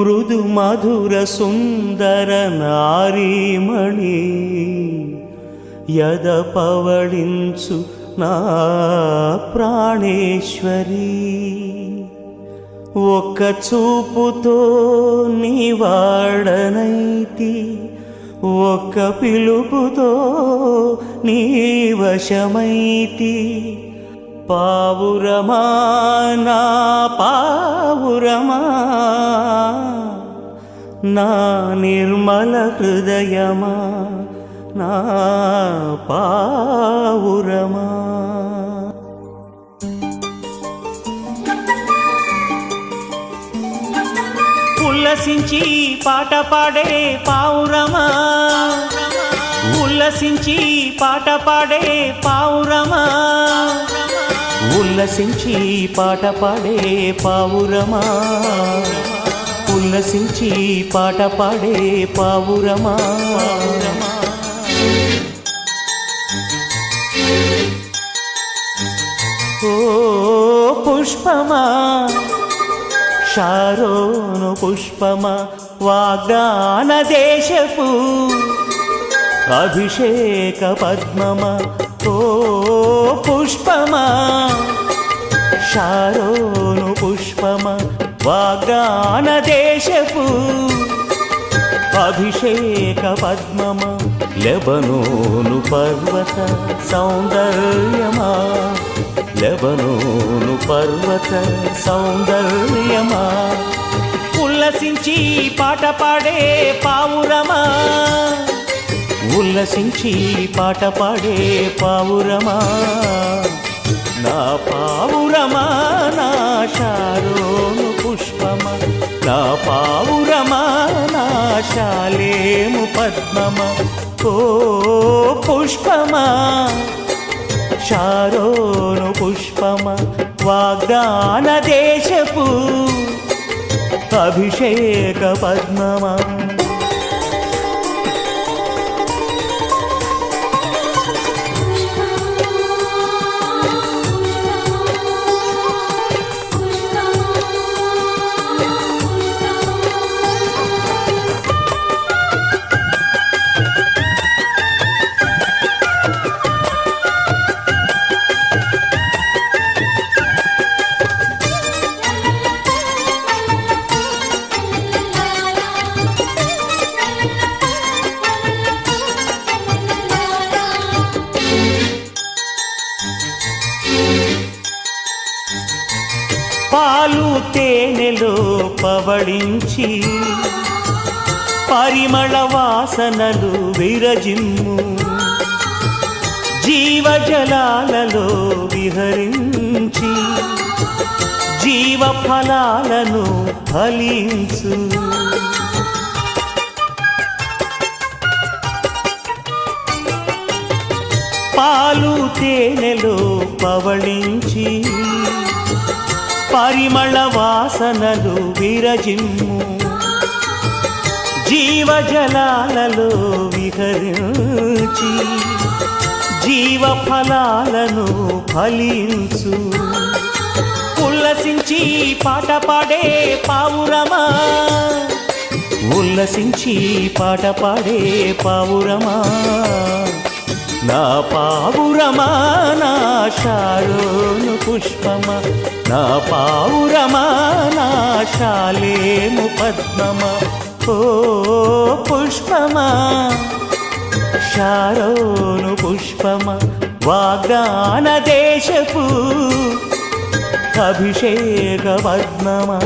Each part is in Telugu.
మృదు మధుర సుందర నారీమణి యద పవళించు నా ప్రాణేశ్వరి. ఒక్క చూపుతో నీ వాడనైతి ఒక్క పిలుపుతో నీ వశమైతి పావురమా నా పావురమా నా నిర్మల హృదయమా నా పావురమా ఉల్లసించి పాట పాడే పావురమా ఉల్లసించి పాట పాడే పావురమా ఉల్లసించి పాట పాడే పావురమా ఉల్లసించి పాట పాడే పావురమా? ఓ పుష్పమా? షారోను పుష్పమా? వాగ్దాన దేశపు అభిషేక పద్మమా? ఓ పుష్పమా? షారోను పుష్పమా? వాగ్దాన దేశపు అభిషేక పద్మమ లెబనోను పర్వత సౌందర్యమా? లెబనోను పర్వత సౌందర్యమా? ఉల్లసించి పాట పాడే పావురమా? ఉల్లసించి పాట పాడే పావురమా? నా పావురమా? నా పుష్పమ నా పావురమా నా శాలేము పద్మమ. ఓ పుష్పమా షారోను పుష్పమ వాగ్దాన దేశపు అభిషేక పద్మమా. పాలు తేనెలో పవళించి పరిమళ వాసనలు విరజిమ్ము. జీవజలాలలో విహరించి జీవ ఫలాలను ఫలించు. పాలు తేనెలో పవళించి పరిమళ వాసనలు విరజిమ్ము. జీవజలాలలో విహరించి జీవ ఫలాలను ఫలించు. ఉల్లసించి పాట పాడే పావురమా? ఉల్లసించి పాట పాడే పావురమా? నా పావురమా? నా షారోను పుష్పమా? నా పావురమా నా శాలేము పద్మమా ఓ పుష్పమా? శారోను పుష్పమ వాగ్దాన దేశపు అభిషేక పద్మమా?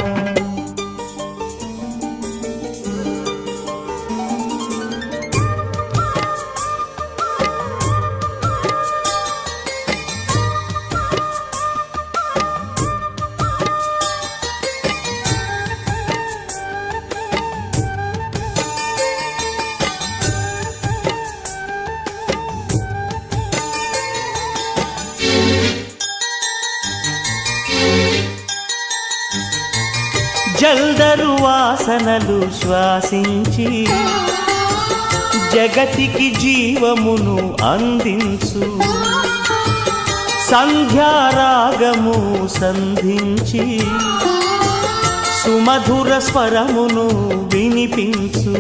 చల్దరు వాసనలు శ్వాసించి జగతికి జీవమును అందించు. సంధ్యారాగము సంధించి సుమధుర స్వరమును వినిపించు.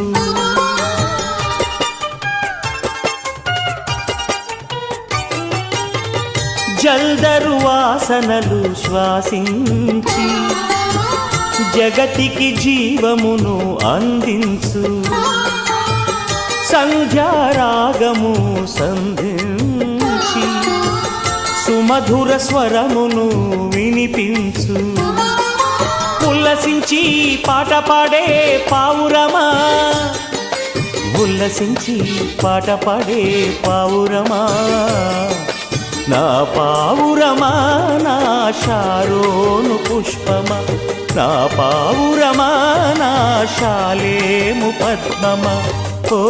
జల్దరు వాసనలు శ్వాసించి జగతికి జీవమును అందించు. సంధ్యారాగము సంధించి. సుమధుర స్వరమును వినిపించు. ఉల్లసించి పాట పాడే పావురమా? ఉల్లసించి పాట పాడే పావురమా? నా పావురమా? నా షారోను పుష్పమా? నా పావురమా నా శాలేము పద్మమా ఓ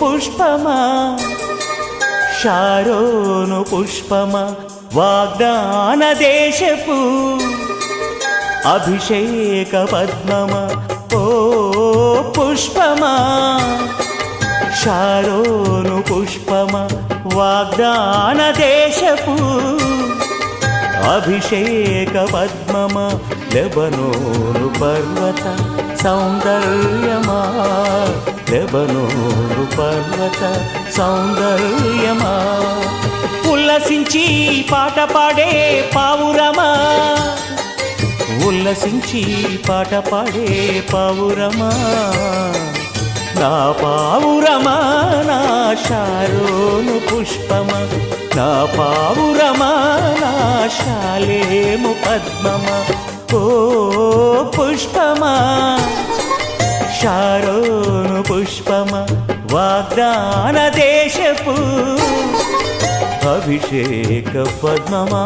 పుష్పమా? శారోను పుష్పమా వాగ్దాన దేశపు అభిషేక పద్మమా ఓ పుష్పమా? శారోను పుష్పమా వాగ్దాన దేశపు అభిషేక పద్మమ లెబనోను పర్వత సౌందర్యమా? లెబనోను పర్వత సౌందర్యమా? ఉల్లసించి పాట పాడే పావురమా? ఉల్లసించి పాట పాడే పావురమా? నా పావురమా నా షారోను పుష్పమా? నా పావురమా నా పాశాలేము పద్మమా? ఓ పుష్పమా? షారోను పుష్పమా? వాగ్దాన దేశపు అభిషేక పద్మమా?